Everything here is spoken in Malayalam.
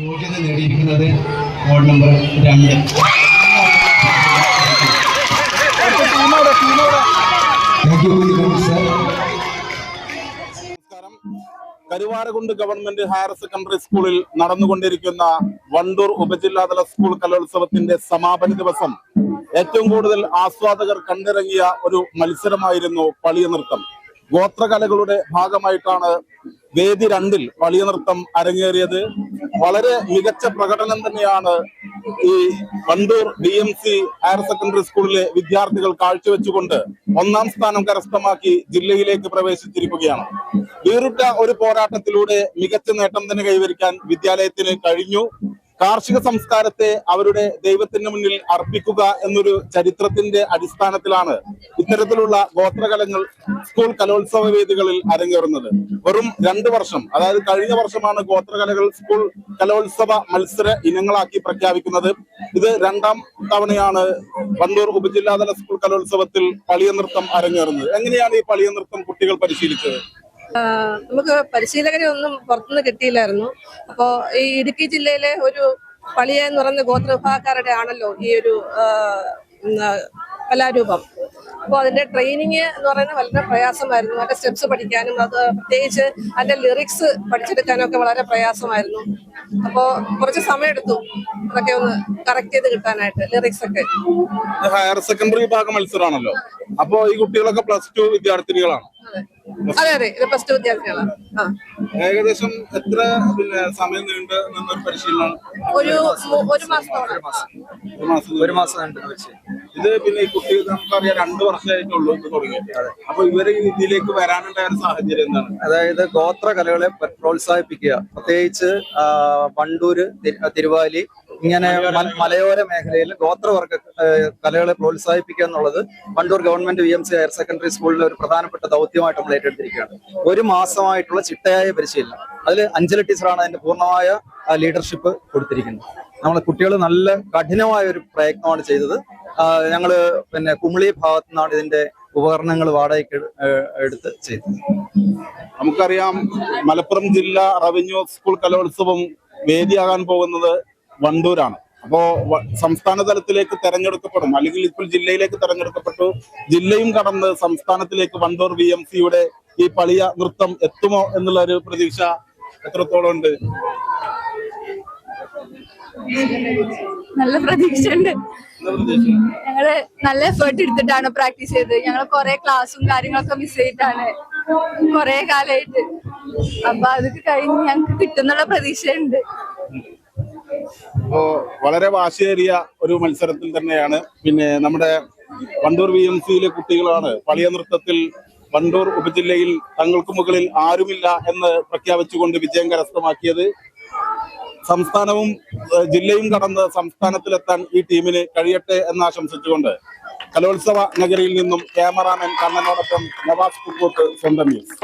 യോഗ്യത നേടിയിരിക്കുന്നത് വാർഡ് നമ്പർ രണ്ട്. കരുവാരകുണ്ട് ഗവൺമെന്റ് ഹയർ സെക്കൻഡറി സ്കൂളിൽ നടന്നുകൊണ്ടിരിക്കുന്ന വണ്ടൂർ ഉപജില്ലാതല സ്കൂൾ കലോത്സവത്തിന്റെ സമാപന ദിവസം ഏറ്റവും കൂടുതൽ ആസ്വാദകർ കണ്ടിറങ്ങിയ ഒരു മത്സരമായിരുന്നു പളിയ നൃത്തം ഗോത്രകലകളുടെ ഭാഗമായിട്ടാണ് വേദി രണ്ടിൽ വലിയ നൃത്തം അരങ്ങേറിയത്. വളരെ മികച്ച പ്രകടനം തന്നെയാണ് ഈ Wandoor D M C higher secondary സ്കൂളിലെ വിദ്യാർത്ഥികൾ കാഴ്ചവെച്ചുകൊണ്ട് ഒന്നാം സ്ഥാനം കരസ്ഥമാക്കി ജില്ലയിലേക്ക് പ്രവേശിച്ചിരിക്കുകയാണ്. വേറിട്ട ഒരു പോരാട്ടത്തിലൂടെ മികച്ച നേട്ടം തന്നെ കൈവരിക്കാൻ വിദ്യാലയത്തിന് കഴിഞ്ഞു. കാർഷിക സംസ്കാരത്തെ അവരുടെ ദൈവത്തിന് മുന്നിൽ അർപ്പിക്കുക എന്നൊരു ചരിത്രത്തിന്റെ അടിസ്ഥാനത്തിലാണ് ഇത്തരത്തിലുള്ള ഗോത്രകലങ്ങൾ സ്കൂൾ കലോത്സവ വേദികളിൽ അരങ്ങേറുന്നത്. വെറും രണ്ടു വർഷം അതായത് കഴിഞ്ഞ വർഷമാണ് ഗോത്രകലകൾ സ്കൂൾ കലോത്സവ മത്സര ഇനങ്ങളാക്കി പ്രഖ്യാപിക്കുന്നത്. ഇത് രണ്ടാം തവണയാണ് വണ്ടൂർ ഉപജില്ലാതല സ്കൂൾ കലോത്സവത്തിൽ പളിയ നൃത്തം അരങ്ങേറുന്നത്. എങ്ങനെയാണ് ഈ പളിയ നൃത്തം കുട്ടികൾ പരിശീലിച്ചത്? നമുക്ക് പരിശീലകരെ ഒന്നും പുറത്തുനിന്ന് കിട്ടിയില്ലായിരുന്നു. അപ്പോൾ ഈ ഇടുക്കി ജില്ലയിലെ ഒരു പളിയ എന്ന് പറയുന്ന ഗോത്രവിഭാഗക്കാരുടെ ആണല്ലോ ഈ ഒരു കലാരൂപം. അപ്പോൾ അതിന്റെ ട്രെയിനിങ് എന്ന് പറയുന്നത് വളരെ പ്രയാസമായിരുന്നു. അതിന്റെ സ്റ്റെപ്സ് പഠിക്കാനും അത് പ്രത്യേകിച്ച് അതിന്റെ ലിറിക്സ് പഠിച്ചെടുക്കാനൊക്കെ വളരെ പ്രയാസമായിരുന്നു. അപ്പോൾ കുറച്ച് സമയമെടുത്തു അതൊക്കെ ഒന്ന് കറക്റ്റ് ചെയ്ത് കിട്ടാനായിട്ട് ലിറിക്സ് ഒക്കെ. ഹയർ സെക്കൻഡറി വിഭാഗം മത്സരമാണല്ലോ. അപ്പോൾ ഈ കുട്ടികളൊക്കെ പ്ലസ് ടു വിദ്യാർത്ഥിനികളാണ്. അതെ അതെ. ഇത് പ്ലസ് ടു വിദ്യാർത്ഥികളാണ് ആ. ഏകദേശം എത്ര പിന്നെ സമയം നീണ്ട് നിന്നൊരു പരിശീലനം? ഒരു ഒരു മാസത്തോളം. ഒരു മാസം. ഒരു മാസം കണ്ടു വെച്ച്. ഇത് പിന്നെ ഈ കുട്ടികൾ നമുക്കറിയാം രണ്ടു വർഷമായിട്ടുള്ളൂ ഇത് തുടങ്ങിയിട്ട്. അപ്പൊ ഇവർ ഇതിലേക്ക് വരാനുണ്ടായ ഒരു സാഹചര്യം എന്താണ്? അതായത് ഗോത്ര കലകളെ പ്ര- പ്രോത്സാഹിപ്പിക്കുക. പ്രത്യേകിച്ച് വണ്ടൂര് തിരുവാലി ഇങ്ങനെ മലയോര മേഖലയിൽ. ഗോത്രവർഗ കലകളെ പ്രോത്സാഹിപ്പിക്കുക എന്നുള്ളത് Wandoor government V M C higher secondary സ്കൂളിലെ ഒരു പ്രധാനപ്പെട്ട ദൗത്യമായിട്ട് നമ്മൾ ഏറ്റെടുത്തിരിക്കുകയാണ്. ഒരു മാസമായിട്ടുള്ള ചിട്ടയായ പരിശീലനം. അതിൽ അഞ്ചല ടീച്ചറാണ് അതിന്റെ പൂർണമായ ലീഡർഷിപ്പ് കൊടുത്തിരിക്കുന്നത്. നമ്മളെ കുട്ടികൾ നല്ല കഠിനമായ ഒരു പ്രയത്നമാണ് ചെയ്തത്. ഞങ്ങൾ പിന്നെ കുമിളി ഭാഗത്തു നിന്നാണ് ഇതിന്റെ ഉപകരണങ്ങൾ വാടകയ്ക്ക് എടുത്ത് ചെയ്തത്. നമുക്കറിയാം മലപ്പുറം ജില്ലാ റവന്യൂ സ്കൂൾ കലോത്സവം വേദിയാകാൻ പോകുന്നത് വണ്ടൂരാണ്. അപ്പോ സംസ്ഥാന തലത്തിലേക്ക് തെരഞ്ഞെടുക്കപ്പെടും അല്ലെങ്കിൽ ഇപ്പോൾ ജില്ലയിലേക്ക് തെരഞ്ഞെടുക്കപ്പെട്ടു. ജില്ലയും കടന്ന് സംസ്ഥാനത്തിലേക്ക് വണ്ടൂർ വി എം സിയുടെ ഈ പളിയ നൃത്തം എത്തുമോ എന്നുള്ള ഒരു പ്രതീക്ഷ എത്രത്തോളം ഉണ്ട്? നല്ല പ്രതീക്ഷ. ഉണ്ട് ഞങ്ങൾ നല്ല എഫേർട്ട് എടുത്തിട്ടാണ് പ്രാക്ടീസ് ചെയ്തത്. ഞങ്ങൾ കുറെ ക്ലാസ്സും കാര്യങ്ങളൊക്കെ മിസ് ചെയ്തിട്ടാണ് കുറെ കാലമായിട്ട് അപ്പൊ അതൊക്കെ കഴിഞ്ഞ് ഞങ്ങൾക്ക് കിട്ടുന്നുള്ള പ്രതീക്ഷയുണ്ട്. അപ്പോ വളരെ വാശിയേറിയ ഒരു മത്സരത്തിൽ തന്നെയാണ്. പിന്നെ നമ്മുടെ വണ്ടൂർ വി എം സിയിലെ കുട്ടികളാണ് പളിയ നൃത്തത്തിൽ വണ്ടൂർ ഉപജില്ലയിൽ തങ്ങൾക്ക് മുകളിൽ ആരുമില്ല എന്ന് പ്രഖ്യാപിച്ചുകൊണ്ട് വിജയം കരസ്ഥമാക്കിയത്. സംസ്ഥാനവും ജില്ലയും കടന്ന് സംസ്ഥാനത്തിലെത്താൻ ഈ ടീമിന് കഴിയട്ടെ എന്ന് ആശംസിച്ചുകൊണ്ട് കലോത്സവ നഗരിയിൽ നിന്നും ക്യാമറാമാൻ കണ്ണനോടൊപ്പം നവാസ് കുക്കൂത്ത് സ്വന്തം ന്യൂസ്.